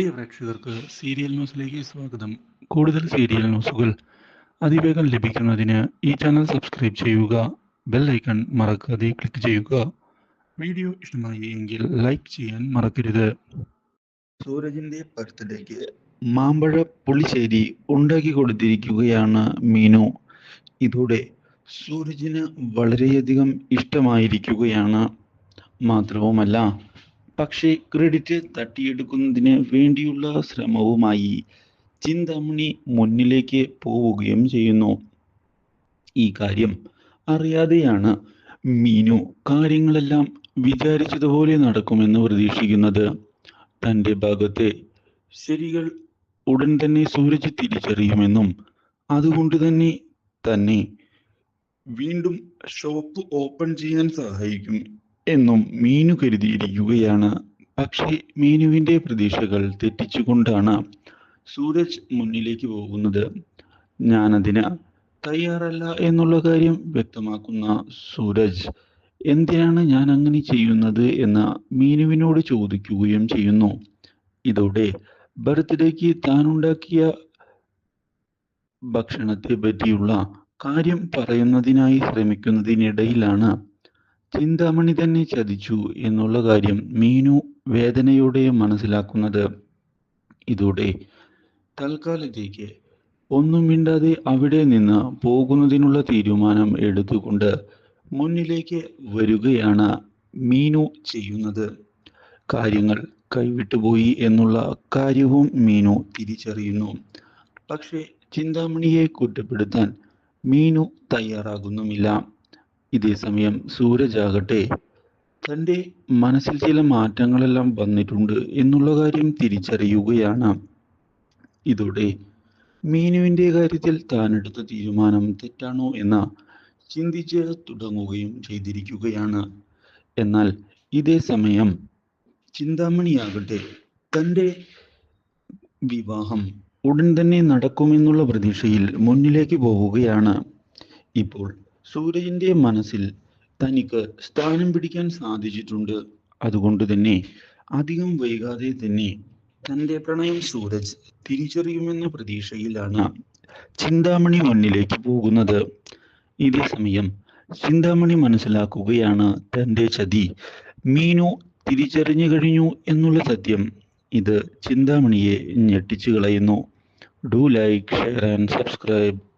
പ്രിയ പ്രേക്ഷകർക്ക് സീരിയൽ ന്യൂസിലേക്ക് സ്വാഗതം. കൂടുതൽ സീരിയൽ ന്യൂസുകൾ അതിവേഗം ലഭിക്കുന്നതിന് ഈ ചാനൽ സബ്സ്ക്രൈബ് ചെയ്യുക ബെൽ ഐക്കൺ മറക്കാതെ ക്ലിക്ക് ചെയ്യുക. വീഡിയോ ഇഷ്ടമായി എങ്കിൽ ലൈക്ക് ചെയ്യാൻ മറക്കരുത്. സൂരജിന്റെ ബർത്ത്ഡേക്ക് മാമ്പഴ പുളിശ്ശേരി ഉണ്ടാക്കി കൊടുത്തിരിക്കുകയാണ് മീനു. ഇതോടെ സൂരജിന് വളരെയധികം ഇഷ്ടമായിരിക്കുകയാണ്. മാത്രവുമല്ല പക്ഷേ ക്രെഡിറ്റ് തട്ടിയെടുക്കുന്നതിന് വേണ്ടിയുള്ള ശ്രമവുമായി ചിന്താമണി മുന്നിലേക്ക് പോവുകയും ചെയ്യുന്നു. ഈ കാര്യം അറിയാതെയാണ് മീനു കാര്യങ്ങളെല്ലാം വിചാരിച്ചതുപോലെ നടക്കുമെന്ന് പ്രതീക്ഷിക്കുന്നത്. തന്റെ ഭാഗത്തെ ശരികൾ ഉടൻ തന്നെ സൂരജ് തിരിച്ചറിയുമെന്നും അതുകൊണ്ട് തന്നെ തന്നെ വീണ്ടും ഷോപ്പ് ഓപ്പൺ ചെയ്യാൻ സഹായിക്കും. എന്നും മീനു കരുതിയിരിക്കുകയാണ്. പക്ഷേ മീനുവിന്റെ പ്രതീക്ഷകൾ തെറ്റിച്ചുകൊണ്ടാണ് സൂരജ് മുന്നിലേക്ക് പോകുന്നത്. ഞാനതിന് തയ്യാറല്ല എന്നുള്ള കാര്യം വ്യക്തമാക്കുന്ന സൂരജ് എന്തിനാണ് ഞാൻ അങ്ങനെ ചെയ്യുന്നത്? എന്ന് മീനുവിനോട് ചോദിക്കുകയും ചെയ്യുന്നു. ഇതോടെ ബർത്ത്ഡേക്ക് താനുണ്ടാക്കിയ ഭക്ഷണത്തെ പറ്റിയുള്ള കാര്യം പറയുന്നതിനായി ശ്രമിക്കുന്നതിനിടയിലാണ് ചിന്താമണി തന്നെ ചതിച്ചു എന്നുള്ള കാര്യം മീനു വേദനയോടെ മനസ്സിലാക്കുന്നത് ഇതോടെ. തൽക്കാലത്തേക്ക് ഒന്നും മിണ്ടാതെ അവിടെ നിന്ന് പോകുന്നതിനുള്ള തീരുമാനം എടുത്തുകൊണ്ട് മുന്നിലേക്ക് വരികയാണ് മീനു ചെയ്യുന്നത്. കാര്യങ്ങൾ കൈവിട്ടുപോയി എന്നുള്ള കാര്യവും മീനു തിരിച്ചറിയുന്നു. പക്ഷേ ചിന്താമണിയെ കുറ്റപ്പെടുത്താൻ മീനു തയ്യാറാകുന്നുമില്ല. ഇതേ സമയം സൂരജാകട്ടെ തന്റെ മനസ്സിൽ ചില മാറ്റങ്ങളെല്ലാം വന്നിട്ടുണ്ട് എന്നുള്ള കാര്യം തിരിച്ചറിയുകയാണ്. ഇതോടെ മീനുവിന്റെ കാര്യത്തിൽ താൻ എടുത്ത തീരുമാനം തെറ്റാണോ എന്ന ചിന്തിച്ച് തുടങ്ങുകയും ചെയ്തിരിക്കുകയാണ്. എന്നാൽ ഇതേ സമയം ചിന്താമണിയാകട്ടെ തന്റെ വിവാഹം ഉടൻ തന്നെ നടക്കുമെന്നുള്ള പ്രതീക്ഷയിൽ മുന്നിലേക്ക് പോവുകയാണ്. ഇപ്പോൾ സൂരജിന്റെ മനസ്സിൽ തനിക്ക് സ്ഥാനം പിടിക്കാൻ സാധിച്ചിട്ടുണ്ട്. അതുകൊണ്ട് തന്നെ അധികം വൈകാതെ തന്നെ തന്റെ പ്രണയം സൂരജ് തിരിച്ചറിയുമെന്ന പ്രതീക്ഷയിലാണ് ചിന്താമണി മുന്നിലേക്ക് പോകുന്നത്. ഇതേ സമയം ചിന്താമണി മനസ്സിലാക്കുകയാണ് തന്റെ ചതി മീനു തിരിച്ചറിഞ്ഞു കഴിഞ്ഞു എന്നുള്ള സത്യം. ഇത് ചിന്താമണിയെ ഞെട്ടിച്ചു കളയുന്നു. Do like share and subscribe.